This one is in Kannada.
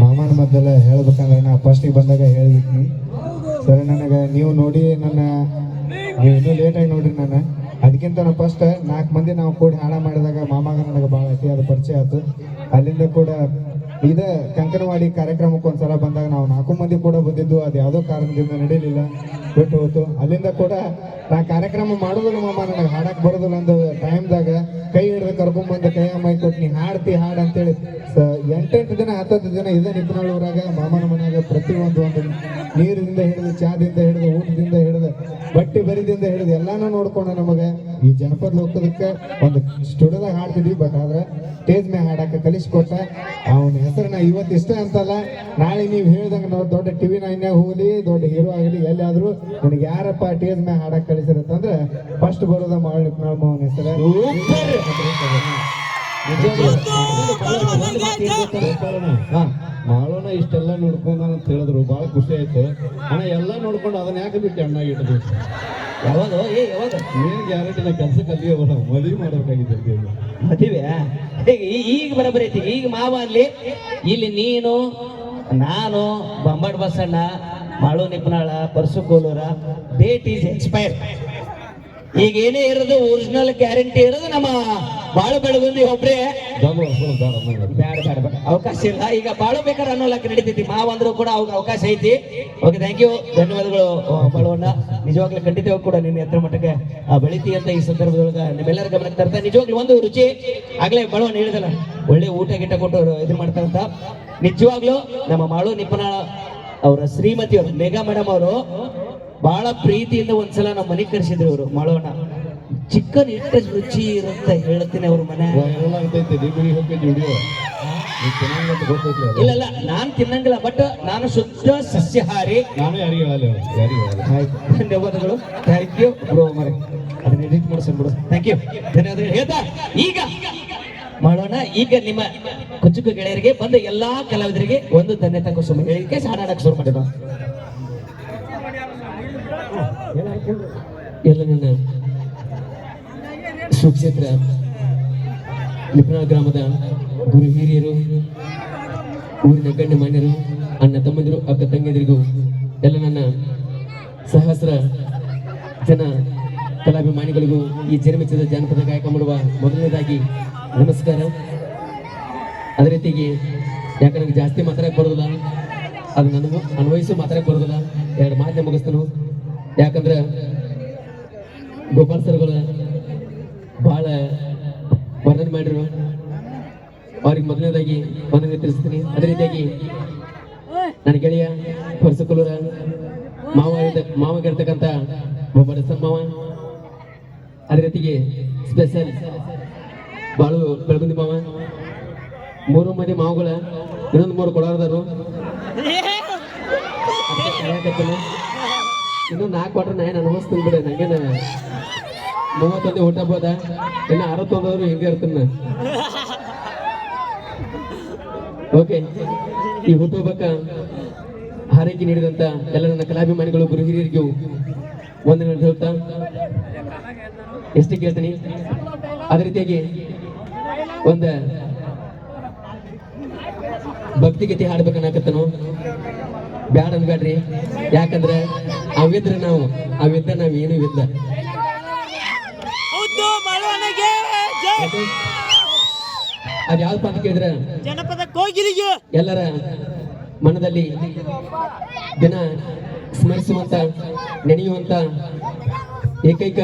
ಮಾಮನ ಮದ್ದೆಲ್ಲ ಹೇಳ್ಬೇಕಂದ್ರೆ ನಾ ಫಸ್ಟಿಗೆ ಬಂದಾಗ ಹೇಳಿದ್ನಿ. ಸರಿ ನನಗೆ ನೀವು ನೋಡಿ ನನ್ನ ನೀವು ಇನ್ನೂ ಲೇಟಾಗಿ ನೋಡ್ರಿ ನಾನು ಅದಕ್ಕಿಂತ ನಾನು ಫಸ್ಟ್ ನಾಲ್ಕು ಮಂದಿ ನಾವು ಕೂಡಿ ಹಾಡ ಮಾಡಿದಾಗ ಮಾಮಾಗ ನನಗೆ ಭಾಳ ಅತಿಯಾದ ಪರಿಚಯ ಆಯ್ತು. ಅಲ್ಲಿಂದ ಕೂಡ ಇದ ಕಂಕನವಾಡಿ ಕಾರ್ಯಕ್ರಮಕ್ಕೆ ಒಂದ್ಸಲ ಬಂದಾಗ ನಾವು ನಾಲ್ಕು ಮಂದಿ ಕೂಡ ಬಂದಿದ್ದು ಅದು ಯಾವುದೋ ಕಾರಣದಿಂದ ನಡೀಲಿಲ್ಲ. ಬಿಟ್ಟು ಹೋಯ್ತು. ಅಲ್ಲಿಂದ ಕೂಡ ನಾ ಕಾರ್ಯಕ್ರಮ ಮಾಡೋದಿಲ್ಲ ಮಾಮ ನನಗೆ ಹಾಡಕ್ ಬರೋದಿಲ್ಲ ಒಂದು ಟೈಮ್ದಾಗ ಕೈ ಹಿಡಿದು ಕರ್ಕೊಂಡ್ಬಂದು ಕೈ ಮೈ ಕೊಟ್ಟು ನೀ ಹಾಡ್ತಿ ಹಾಡು ಅಂತೇಳಿ ಎಂಟೆಂಟು ದಿನ ಹತ್ತತ್ತು ದಿನ ಇದೇ ಊರಾಗ ಮಾಮನ ಮನೆಯಾಗ ಪ್ರತಿಯೊಂದು ಒಂದು ನೀರಿಂದ ಹಿಡಿದು, ಚಾದಿಂದ ಹಿಡಿದು, ಊಟದಿಂದ ಹಿಡಿದು ಬಟ್ಟೆ ಬರಿದಿಂದ ಹಿಡಿದು ಎಲ್ಲಾನು ನೋಡ್ಕೊಂಡ ನಮಗೆ. ಈ ಜನಪದ ಲೋಕದಕ್ಕೆ ಒಂದು ಸ್ಟುಡಿಯೋದಾಗ ಹಾಡ್ತಿದ್ವಿ ಬಟ್ ಆದ್ರೆ ಸ್ಟೇಜ್ ಮೇಲೆ ಹಾಡಕ್ಕೆ ಕಲಿಸ್ಕೊಟ್ಟ. ಅವನ ಹೆಸರನ್ನ ಇವತ್ತು ಇಷ್ಟ ಅಂತಲ್ಲ, ನಾಳೆ ನೀವು ಹೇಳ್ದಂಗೆ ನಾವು ದೊಡ್ಡ ಟಿವಿ ನೈನ್ಯಾಗ ಹೋಗಲಿ, ದೊಡ್ಡ ಹೀರೋ ಆಗಲಿ ಎಲ್ಲಾದ್ರೂ ನನಗೆ ಯಾರಪ್ಪ ಸ್ಟೇಜ್ ಮೇಲೆ ಹಾಡಕ್ಕೆ ಕಲಿಸಿರತ್ತಂದ್ರೆ ಫಸ್ಟ್ ಬರೋದ ಮಾಡಿ ಅವನ ಹೆಸರು. ಮಾಡೋಣ ಇಷ್ಟೆಲ್ಲ ನೋಡ್ಕೊಂಡ ಅಂತ ಹೇಳಿದ್ರು. ಬಹಳ ಖುಷಿ ಆಯ್ತು. ಅಣ್ಣ, ಎಲ್ಲ ನೋಡ್ಕೊಂಡು ಅದನ್ನ ಯಾಕೆ ಬಿಟ್ಟು ಅಣ್ಣ ಇಟ್ಟಿದ್ರು ಯಾವಾಗ, ಏ, ಯಾವಾಗ. ಗ್ಯಾರಂಟಿ ನಾ ಕೆಲ್ಸಕ್ಕೆ ಕಲಿಯ ಮದುವೆ ಮಾಡ್ಬೇಕಾಗಿತ್ತು ಮದುವೆ ಈಗ ಈ- ಈಗ ಬರಬರಿ ಐತಿ, ಈಗ ಮಾವ ಅಲ್ಲಿ? ಇಲ್ಲಿ ನೀನು, ನಾನು ಬೊಂಬಾಟ್ ಬಸಣ್ಣ, ಮಾಳು ನಿಪ್ನಾಳ, ಪರ್ಸು ಕೋಲೂರ ಡೇಟ್ ಈಸ್ ಎಕ್ಸ್ಪೈರ್ ಈಗ ಏನೇ ಇರೋದು ಒರಿಜಿನಲ್ ಗ್ಯಾರಂಟಿ ಇರೋದು ನಮ್ಮ ಬಾಳು ಬೆಳಗುಂದಿ ಒಬ್ರೆ ಬ್ಯಾಡ ಬ್ಯಾಡ ಬೇಡ ಅವಕಾಶ ಇಲ್ಲ. ಈಗ ಬಾಳು ಬೇಕಾದ್ರೆ ಅನ್ನೋ ಲೆಕ್ಕ ನಡೀತೈತಿ. ಮಾವ ಅಂದ್ರೂ ಕೂಡ ಅವ್ರಿಗೆ ಅವಕಾಶ ಐತಿ. ಓಕೆ ಥ್ಯಾಂಕ್ ಯು ಧನ್ಯವಾದಗಳು ಬಳವಣ್ಣ. ನಿಜವಾಗ್ಲೂ ಖಂಡಿತವಾಗ ಕೂಡ ನಿನ್ನ ಎತ್ತರ ಮಟ್ಟಕ್ಕೆ ಬೆಳಿತಿ ಅಂತ ಈ ಸಂದರ್ಭದೊಳಗ ನಿಮ್ಮೆಲ್ಲರ ಗಮನಕ್ಕೆ ತರ್ತಾ ನಿಜವಾಗ್ಲೂ ಒಂದು ರುಚಿ. ಆಗ್ಲೇ ಬಾಳುವಣ್ಣ ಹೇಳಿದಲ್ಲ ಒಳ್ಳೆ ಊಟ ಗಿಟ್ಟ ಕೊಟ್ಟು ಇದು ಮಾಡ್ತಾರಂತ ನಿಜವಾಗ್ಲೂ ನಮ್ಮ ಮಾಳು ನಿಪ್ಪನಾಳ ಅವರ ಶ್ರೀಮತಿ ಅವರು ಮೇಘಾ ಮೇಡಮ್ ಅವರು ಬಹಳ ಪ್ರೀತಿಯಿಂದ ಒಂದ್ಸಲ ನಮ್ಮ ಮನೆ ಕರೆಸಿದ್ರು ಅವರು ಮಾಡೋಣ ಚಿಕನ್ ಇಟ್ಟ ರುಚಿ ಇರುತ್ತೆ ಹೇಳ್ತೀನಿ ಅವ್ರ ಮನೆ. ಇಲ್ಲ ಇಲ್ಲ. ನಾನ್ ತಿನ್ನಂಗಿಲ್ಲ ಬಟ್ ನಾನು ಶುದ್ಧ ಸಸ್ಯಹಾರಿ. ನಾನು ಯಾರಿಗೆ ಧನ್ಯವಾದಗಳು. ಥ್ಯಾಂಕ್ ಯು ಬ್ರೋ ಮರೆ. ಅದನ್ನ ಎಡಿಟ್ ಮಾಡ್ಸನ್ ಬಿಡು. ಥ್ಯಾಂಕ್ ಯು ಧನ್ಯವಾದಗಳು. ಹೇಳ್ತಾ. ಈಗ ಮಾಡೋಣ ಈಗ ನಿಮ್ಮ ಕುಚುಕು ಗೆಳೆಯರಿಗೆ ಬಂದ ಎಲ್ಲಾ ಕಲಾವಿದರಿಗೆ ಒಂದು ಧನ್ಯತಾ ಕುಸುಮ. ಹೇಳಿಕೆ ಹಾಡಾಡಕ್ ಶುರು ಮಾಡಿದ ಎಲ್ಲ ನನ್ನ ಸುಕ್ಷೇತ್ರ ನಿಪ್ರಾಳ ಗ್ರಾಮದ ಗುರು ಹಿರಿಯರು, ಊರಿನ ಗಣ್ಯ ಮಾನ್ಯರು ಅಣ್ಣ ತಮ್ಮಂದಿರು, ಅಕ್ಕ ತಂಗಿಯರಿಗೂ ಎಲ್ಲ ನನ್ನ ಸಹಸ್ರ ಜನ ಕಲಾಭಿಮಾನಿಗಳಿಗೂ ಈ ಜನಮೆಚ್ಚದ ಜಾನಪದ ಗಾಯಕ ಮಾಡುವ ಮೊದಲನೇದಾಗಿ ನಮಸ್ಕಾರ. ಅದೇ ರೀತಿಗೆ ಯಾಕೆ ನನಗೆ ಜಾಸ್ತಿ ಮಾತಾಡಕ್ಕೆ ಬರೋದಿಲ್ಲ, ಅದು ನನಗೂ ಅನ್ವಯಿಸು ಮಾತಾಡಕ್ಕೆ ಬರೋದಿಲ್ಲ, ಎರಡು ಮಾತನ್ನ ಮುಗಿಸ್ತನು. ಯಾಕಂದ್ರೆ ಗೋಪಾಲ್ ಸರ್ಗಳ ಬಹಳ ವರ್ಣನೆ ಮಾಡಿರು ಅವ್ರಿಗೆ ಮೊದಲನೇದಾಗಿ ವಂದನೆ ತಿಳಿಸ್ತೀನಿ. ಅದೇ ರೀತಿಯಾಗಿ ನನ್ನ ಗೆಳೆಯ ಪರಸಕುಲೂರ ಮಾವ ಮಾವಗಿರ್ತಕ್ಕಂಥ ಒಬ್ಬ ಮಾವ. ಅದೇ ರೀತಿಗೆ ಸ್ಪೆಷಲ್ ಬಾಳು ಬೆಳಗುಂದಿ ಮಾವ. ಮೂರು ಮಂದಿ ಮಾವುಗಳ ಇನ್ನೊಂದು ಮೂರು ಕೊಡೋರ್ದಾರು ಇನ್ನು ನಾಲ್ಕು ಕೊಟ್ರೆ ನಾನು ಅನುಭವಿಸ್ತೀನಿ ಬಿಡ, ನಂಗೇನ ಮೂವತ್ತೊಂದು ಊಟ ಬೋದ ಇನ್ನು ಅರವತ್ತೊಂದವರು ಹಿಂಗೆ ಇರ್ತೀನಿ ಓಕೆ ಈ ಹುಟ್ಟುಹಬ್ಬಕ್ಕ ಹಾರೈಕೆ ನೀಡಿದಂತ ಎಲ್ಲ ನನ್ನ ಕಲಾಭಿಮಾನಿಗಳು, ಗುರು ಹಿರಿಯರಿಗೂ ಒಂದಿನ ಹೇಳ್ತಾ ಎಷ್ಟು ಕೇಳ್ತೀನಿ, ಅದೇ ರೀತಿಯಾಗಿ ಒಂದ ಭಕ್ತಿಗತಿ ಹಾಡ್ಬೇಕನ್ನಕತ್ತನು. ಬ್ಯಾಡ ಅನ್ಬೇಡ್ರಿ. ಯಾಕಂದ್ರೆ ಅವಿದ್ರೆ ನಾವು ಅವಿದ್ದ ನಾವ್ ಏನು ಇದ್ದ ಅದ್ ಯಾವ ಪದ ಕೇಳಿದ್ರೆ? ಜನಪದ ಕೋಗಿಲಿಗೆ. ಎಲ್ಲರ ಮನದಲ್ಲಿ ದಿನ ಸ್ಮರಿಸುವಂತ ನೆನೆಯುವಂತ ಏಕೈಕ